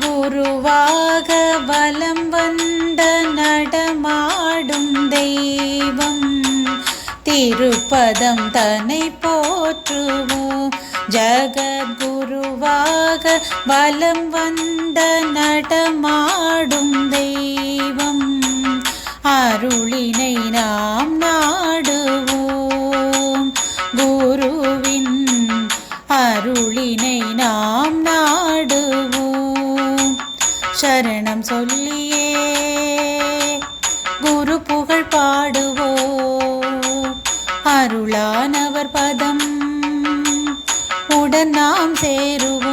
குருவாக வலம் வந்த நடமாடும் தெய்வம். திருப்பதம் தன்னை போற்றுவோம். ஜகத்குருவாக வலம் வந்த நடமாடும் தெய்வம். அருளினை நான் சரணம் சொல்லியே. குரு புகழ் பாடுவோ. அருளானவர் பதம். உடன் நாம் சேருவோம்.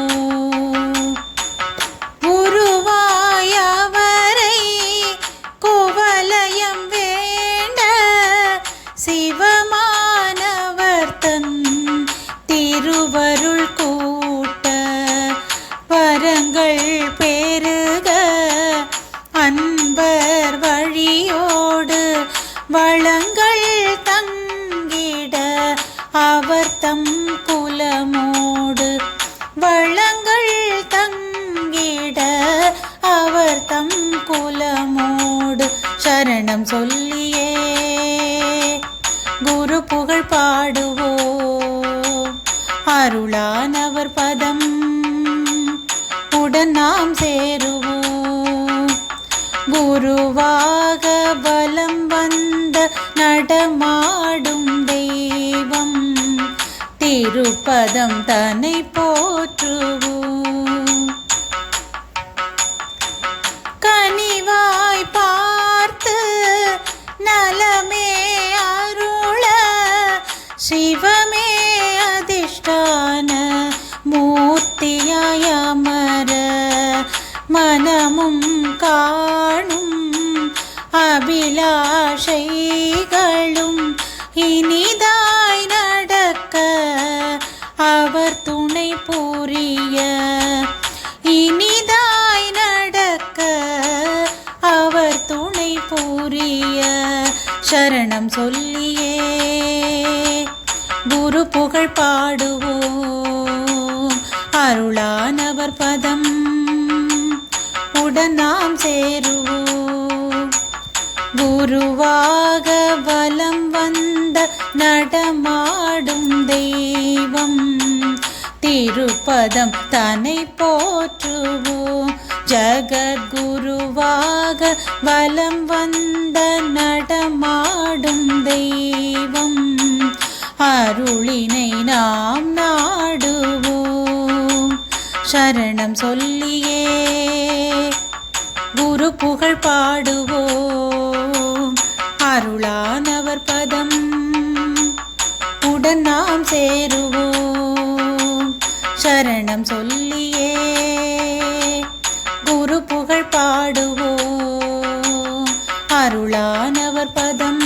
வளங்கள் தங்கிட அவர் தம் குலமோடு. வளங்கள் தங்கிட அவர் தம் குலமோடு. சரணம் சொல்லியே குரு புகழ் பாடுவோ அருளானவர் பதம் உடன் நாம் சேருவோம். குருவாக பலம் நடமாடும் தெய்வம். திருப்பதம் தன்னை போற்றுவோம். கனிவாய் பார்த்து நலமே அருள சிவமே அதிஷ்டான மூர்த்தியாய் அமர மனமும் காணும் அபிலாஷை சரணம் சொல்லியே. குரு புகழ் பாடுவோம். அருளானவர் பதம் உடன் நாம் சேருவோம். குருவாக வலம் வந்த நடமாடும் தெய்வம். திருப்பதம் தன்னை போற்றுவோம். ஜகத்குருவாக வலம் வந்த நாம் நாடுவோம். சரணம் சொல்லியே குரு புகழ் பாடுவோம். அருளானவர் பதம் உடன் நாம் சேருவோம். சரணம் சொல்லியே குரு புகழ் பாடுவோம். அருளானவர் பதம்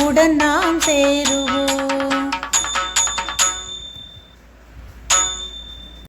உடன் நாம் சேருவோம்.